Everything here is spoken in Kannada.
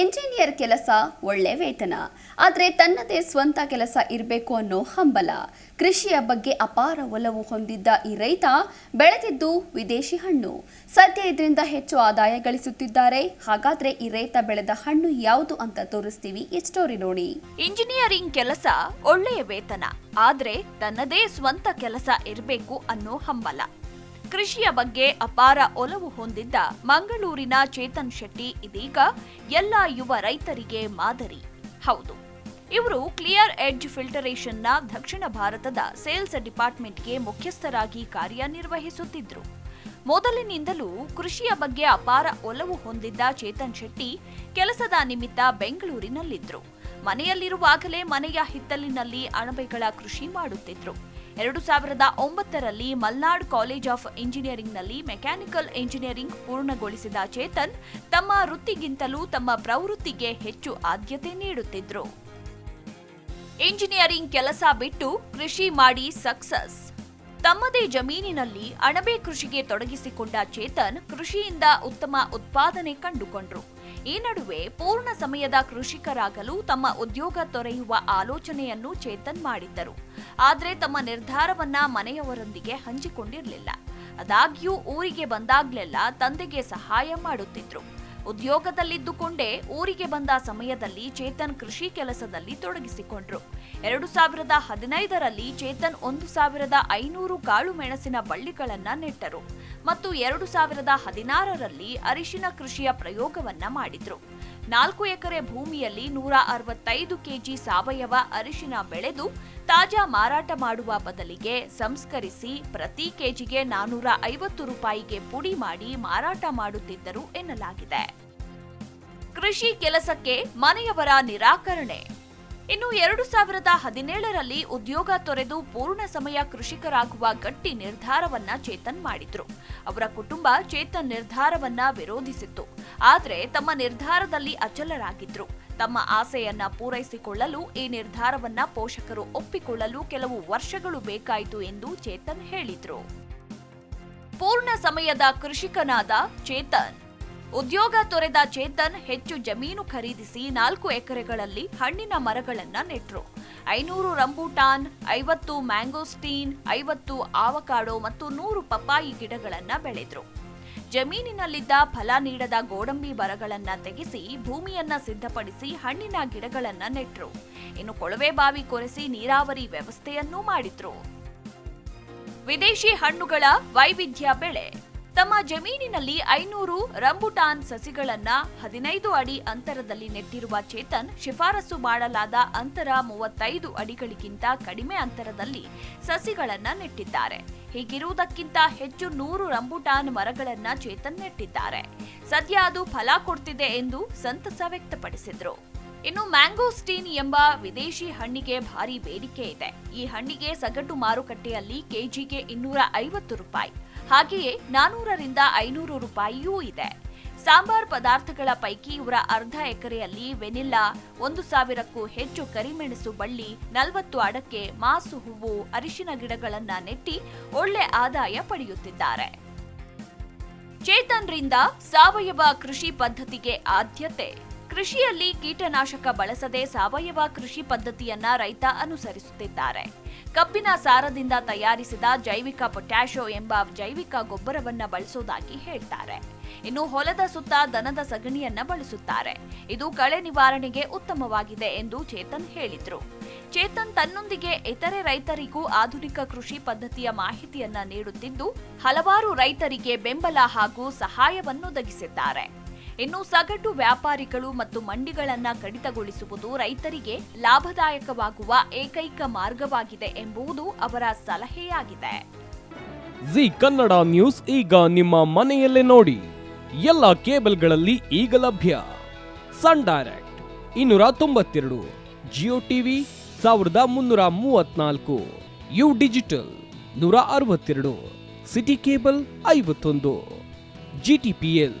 ಇಂಜಿನಿಯರ್ ಕೆಲಸ ಒಳ್ಳೆ ವೇತನ. ಆದರೆ ತನ್ನದೇ ಸ್ವಂತ ಕೆಲಸ ಇರಬೇಕು ಅನ್ನೋ ಹಂಬಲ. ಕೃಷಿಯ ಬಗ್ಗೆ ಅಪಾರ ಒಲವು ಹೊಂದಿದ್ದ ಈ ರೈತ ಬೆಳೆದಿದ್ದು ವಿದೇಶಿ ಹಣ್ಣು. ಸದ್ಯ ಇದರಿಂದ ಹೆಚ್ಚು ಆದಾಯ ಗಳಿಸುತ್ತಿದ್ದಾರೆ. ಹಾಗಾದ್ರೆ ಈ ರೈತ ಬೆಳೆದ ಹಣ್ಣು ಯಾವುದು ಅಂತ ತೋರಿಸ್ತೀವಿ ಈ ಸ್ಟೋರಿ ನೋಡಿ. ಇಂಜಿನಿಯರಿಂಗ್ ಕೆಲಸ ಒಳ್ಳೆಯ ವೇತನ. ಆದ್ರೆ ತನ್ನದೇ ಸ್ವಂತ ಕೆಲಸ ಇರಬೇಕು ಅನ್ನೋ ಹಂಬಲ. ಕೃಷಿಯ ಬಗ್ಗೆ ಅಪಾರ ಒಲವು ಹೊಂದಿದ್ದ ಮಂಗಳೂರಿನ ಚೇತನ್ ಶೆಟ್ಟಿ ಇದೀಗ ಎಲ್ಲ ಯುವ ರೈತರಿಗೆ ಮಾದರಿ. ಹೌದು, ಇವರು ಕ್ಲಿಯರ್ ಎಡ್ಜ್ ಫಿಲ್ಟರೇಷನ್ನ ದಕ್ಷಿಣ ಭಾರತದ ಸೇಲ್ಸ್ ಡಿಪಾರ್ಟ್ಮೆಂಟ್ಗೆ ಮುಖ್ಯಸ್ಥರಾಗಿ ಕಾರ್ಯನಿರ್ವಹಿಸುತ್ತಿದ್ದರು ಮೊದಲಿನಿಂದಲೂ ಕೃಷಿಯ ಬಗ್ಗೆ ಅಪಾರ ಒಲವು ಹೊಂದಿದ್ದ ಚೇತನ್ ಶೆಟ್ಟಿ ಕೆಲಸದ ನಿಮಿತ್ತ ಬೆಂಗಳೂರಿನಲ್ಲಿದ್ದರು ಮನೆಯಲ್ಲಿರುವಾಗಲೇ ಮನೆಯ ಹಿತ್ತಲಿನಲ್ಲಿ ಅಣಬೆಗಳ ಕೃಷಿ ಮಾಡುತ್ತಿದ್ರು. ಎರಡು ಸಾವಿರದ ಒಂಬತ್ತರಲ್ಲಿ ಮಲ್ನಾಡ್ ಕಾಲೇಜ್ ಆಫ್ ಇಂಜಿನಿಯರಿಂಗ್ನಲ್ಲಿ ಮೆಕ್ಯಾನಿಕಲ್ ಇಂಜಿನಿಯರಿಂಗ್ ಪೂರ್ಣಗೊಳಿಸಿದ ಚೇತನ್ ತಮ್ಮ ವೃತ್ತಿಗಿಂತಲೂ ತಮ್ಮ ಪ್ರವೃತ್ತಿಗೆ ಹೆಚ್ಚು ಆದ್ಯತೆ ನೀಡುತ್ತಿದ್ರು. ಇಂಜಿನಿಯರಿಂಗ್ ಕೆಲಸ ಬಿಟ್ಟು ಕೃಷಿ ಮಾಡಿ ಸಕ್ಸಸ್. ತಮ್ಮದೇ ಜಮೀನಿನಲ್ಲಿ ಅಣಬೆ ಕೃಷಿಗೆ ತೊಡಗಿಸಿಕೊಂಡ ಚೇತನ್ ಕೃಷಿಯಿಂದ ಉತ್ತಮ ಉತ್ಪಾದನೆ ಕಂಡುಕೊಂಡ್ರು. ಈ ನಡುವೆ ಪೂರ್ಣ ಸಮಯದ ಕೃಷಿಕರಾಗಲು ತಮ್ಮ ಉದ್ಯೋಗ ತೊರೆಯುವ ಆಲೋಚನೆಯನ್ನು ಚೇತನ್ ಮಾಡಿದ್ದರು. ಆದರೆ ತಮ್ಮ ನಿರ್ಧಾರವನ್ನ ಮನೆಯವರೊಂದಿಗೆ ಹಂಚಿಕೊಂಡಿರಲಿಲ್ಲ. ಆದಾಗ್ಯೂ ಊರಿಗೆ ಬಂದಾಗ್ಲೆಲ್ಲ ತಂದೆಗೆ ಸಹಾಯ ಮಾಡುತ್ತಿದ್ರು. ಉದ್ಯೋಗದಲ್ಲಿದ್ದುಕೊಂಡೇ ಊರಿಗೆ ಬಂದ ಸಮಯದಲ್ಲಿ ಚೇತನ್ ಕೃಷಿ ಕೆಲಸದಲ್ಲಿ ತೊಡಗಿಸಿಕೊಂಡ್ರು. ಎರಡು ಸಾವಿರದ ಹದಿನೈದರಲ್ಲಿ ಚೇತನ್ ಒಂದು ಸಾವಿರದ ಐನೂರು ಕಾಳು ಮೆಣಸಿನ ಬಳ್ಳಿಗಳನ್ನ ನೆಟ್ಟರು. ಮತ್ತು ಎರಡು ಸಾವಿರದ ಹದಿನಾರರಲ್ಲಿ ಅರಿಶಿನ ಕೃಷಿಯ ಪ್ರಯೋಗವನ್ನ ಮಾಡಿದ್ರು. ನಾಲ್ಕು ಎಕರೆ ಭೂಮಿಯಲ್ಲಿ ನೂರ ಅರವತ್ತೈದು ಕೆಜಿ ಸಾವಯವ ಅರಿಶಿನ ಬೆಳೆದು ತಾಜಾ ಮಾರಾಟ ಮಾಡುವ ಬದಲಿಗೆ ಸಂಸ್ಕರಿಸಿ ಪ್ರತಿ ಕೆಜಿಗೆ ನಾನೂರ ಐವತ್ತು ರೂಪಾಯಿಗೆ ಪುಡಿ ಮಾಡಿ ಮಾರಾಟ ಮಾಡುತ್ತಿದ್ದರು ಎನ್ನಲಾಗಿದೆ. ಕೃಷಿ ಕೆಲಸಕ್ಕೆ ಮನೆಯವರ ನಿರಾಕರಣೆ. ಇನ್ನು ಎರಡು ಸಾವಿರದ ಹದಿನೇಳರಲ್ಲಿ ಉದ್ಯೋಗ ತೊರೆದು ಪೂರ್ಣ ಸಮಯ ಕೃಷಿಕರಾಗುವ ಗಟ್ಟಿ ನಿರ್ಧಾರವನ್ನ ಚೇತನ್ ಮಾಡಿದ್ರು. ಅವರ ಕುಟುಂಬ ಚೇತನ್ ನಿರ್ಧಾರವನ್ನ ವಿರೋಧಿಸಿತ್ತು. ಆದರೆ ತಮ್ಮ ನಿರ್ಧಾರದಲ್ಲಿ ಅಚಲರಾಗಿದ್ರು. ತಮ್ಮ ಆಸೆಯನ್ನ ಪೂರೈಸಿಕೊಳ್ಳಲು ಈ ನಿರ್ಧಾರವನ್ನ ಪೋಷಕರು ಒಪ್ಪಿಕೊಳ್ಳಲು ಕೆಲವು ವರ್ಷಗಳು ಬೇಕಾಯಿತು ಎಂದು ಚೇತನ್ ಹೇಳಿದ್ರು. ಪೂರ್ಣ ಸಮಯದ ಕೃಷಿಕನಾದ ಚೇತನ್ ಉದ್ಯೋಗ ತೊರೆದ ಚೇತನ್ ಹೆಚ್ಚು ಜಮೀನು ಖರೀದಿಸಿ ನಾಲ್ಕು ಎಕರೆಗಳಲ್ಲಿ ಹಣ್ಣಿನ ಮರಗಳನ್ನ ನೆಟ್ರು. ಐನೂರು ರಂಬೂಟಾನ್, ಐವತ್ತು ಮ್ಯಾಂಗೋಸ್ಟೀನ್, ಐವತ್ತು ಆವಕಾಡೋ ಮತ್ತು ನೂರು ಪಪ್ಪಾಯಿ ಗಿಡಗಳನ್ನ ಬೆಳೆದ್ರು. ಜಮೀನಿನಲ್ಲಿದ್ದ ಫಲ ನೀಡದ ಗೋಡಂಬಿ ಮರಗಳನ್ನ ತೆಗೆಸಿ ಭೂಮಿಯನ್ನ ಸಿದ್ಧಪಡಿಸಿ ಹಣ್ಣಿನ ಗಿಡಗಳನ್ನ ನೆಟ್ರು. ಇನ್ನು ಕೊಳವೆ ಬಾವಿ ಕೊರೆಸಿ ನೀರಾವರಿ ವ್ಯವಸ್ಥೆಯನ್ನೂ ಮಾಡಿದ್ರು. ವಿದೇಶಿ ಹಣ್ಣುಗಳ ವೈವಿಧ್ಯ ಬೆಳೆ. ತಮ್ಮ ಜಮೀನಿನಲ್ಲಿ ಐನೂರು ರಂಬುಟಾನ್ ಸಸಿಗಳನ್ನ ಹದಿನೈದು ಅಡಿ ಅಂತರದಲ್ಲಿ ನೆಟ್ಟಿರುವ ಚೇತನ್ ಶಿಫಾರಸು ಮಾಡಲಾದ ಅಂತರ ಮೂವತ್ತೈದು ಅಡಿಗಳಿಗಿಂತ ಕಡಿಮೆ ಅಂತರದಲ್ಲಿ ಸಸಿಗಳನ್ನ ನೆಟ್ಟಿದ್ದಾರೆ. ಹೀಗಿರುವುದಕ್ಕಿಂತ ಹೆಚ್ಚು ನೂರು ರಂಬುಟಾನ್ ಮರಗಳನ್ನ ಚೇತನ್ ನೆಟ್ಟಿದ್ದಾರೆ. ಸದ್ಯ ಅದು ಫಲ ಕೊಡ್ತಿದೆ ಎಂದು ಸಂತಸ ವ್ಯಕ್ತಪಡಿಸಿದ್ರು. ಇನ್ನು ಮ್ಯಾಂಗೋಸ್ಟೀನ್ ಎಂಬ ವಿದೇಶಿ ಹಣ್ಣಿಗೆ ಭಾರಿ ಬೇಡಿಕೆ ಇದೆ. ಈ ಹಣ್ಣಿಗೆ ಸಗಟು ಮಾರುಕಟ್ಟೆಯಲ್ಲಿ ಕೆಜಿಗೆ ಇನ್ನೂರ ಐವತ್ತು ರೂಪಾಯಿ. ಹಾಗೆಯೇ ನಾನೂರರಿಂದ ಐನೂರು ರೂಪಾಯಿಯೂ ಇದೆ. ಸಾಂಬಾರ್ ಪದಾರ್ಥಗಳ ಪೈಕಿ ಇವರ ಅರ್ಧ ಎಕರೆಯಲ್ಲಿ ವೆನಿಲ್ಲಾ, ಒಂದು ಸಾವಿರಕ್ಕೂ ಹೆಚ್ಚು ಕರಿಮೆಣಸು ಬಳ್ಳಿ, ನಲವತ್ತು ಅಡಕೆ, ಮಾಸು ಹೂವು, ಅರಿಶಿನ ಗಿಡಗಳನ್ನ ನೆಟ್ಟಿ ಒಳ್ಳೆ ಆದಾಯ ಪಡೆಯುತ್ತಿದ್ದಾರೆ. ಚೇತನ್ರಿಂದ ಸಾವಯವ ಕೃಷಿ ಪದ್ಧತಿಗೆ ಆದ್ಯತೆ. ಕೃಷಿಯಲ್ಲಿ ಕೀಟನಾಶಕ ಬಳಸದೆ ಸಾವಯವ ಕೃಷಿ ಪದ್ಧತಿಯನ್ನ ರೈತ ಅನುಸರಿಸುತ್ತಿದ್ದಾರೆ. ಕಬ್ಬಿನ ಸಾರದಿಂದ ತಯಾರಿಸಿದ ಜೈವಿಕ ಪೊಟ್ಯಾಶೋ ಎಂಬ ಜೈವಿಕ ಗೊಬ್ಬರವನ್ನ ಬಳಸೋದಾಗಿ ಹೇಳ್ತಾರೆ. ಇನ್ನು ಹೊಲದ ಸುತ್ತ ದನದ ಸಗಣಿಯನ್ನ ಬಳಸುತ್ತಾರೆ. ಇದು ಕಳೆ ನಿವಾರಣೆಗೆ ಉತ್ತಮವಾಗಿದೆ ಎಂದು ಚೇತನ್ ಹೇಳಿದ್ರು. ಚೇತನ್ ತನ್ನೊಂದಿಗೆ ಇತರೆ ರೈತರಿಗೂ ಆಧುನಿಕ ಕೃಷಿ ಪದ್ಧತಿಯ ಮಾಹಿತಿಯನ್ನ ನೀಡುತ್ತಿದ್ದು, ಹಲವಾರು ರೈತರಿಗೆ ಬೆಂಬಲ ಹಾಗೂ ಸಹಾಯವನ್ನೊದಗಿಸಿದ್ದಾರೆ ಇನ್ನು ಸಗಟು ವ್ಯಾಪಾರಿಗಳು ಮತ್ತು ಮಂಡಿಗಳನ್ನು ಕಡಿತಗೊಳಿಸುವುದು ರೈತರಿಗೆ ಲಾಭದಾಯಕವಾಗುವ ಏಕೈಕ ಮಾರ್ಗವಾಗಿದೆ ಎಂಬುದು ಅವರ ಸಲಹೆಯಾಗಿದೆ. ಜಿ ಕನ್ನಡ ನ್ಯೂಸ್ ಈಗ ನಿಮ್ಮ ಮನೆಯಲ್ಲೇ ನೋಡಿ. ಎಲ್ಲ ಕೇಬಲ್ಗಳಲ್ಲಿ ಈಗ ಲಭ್ಯ. ಸನ್ ಡೈರೆಕ್ಟ್ ಇನ್ನೂರ ತೊಂಬತ್ತೆರಡು, ಜಿಯೋ ಟಿವಿ ಸಾವಿರದ ಮುನ್ನೂರ ಮೂವತ್ನಾಲ್ಕು ಯು ಡಿಜಿಟಲ್ ನೂರ ಅರವತ್ತೆರಡು, ಸಿಟಿ ಕೇಬಲ್ ಐವತ್ತೊಂದು ಜಿಟಿಪಿಎಲ್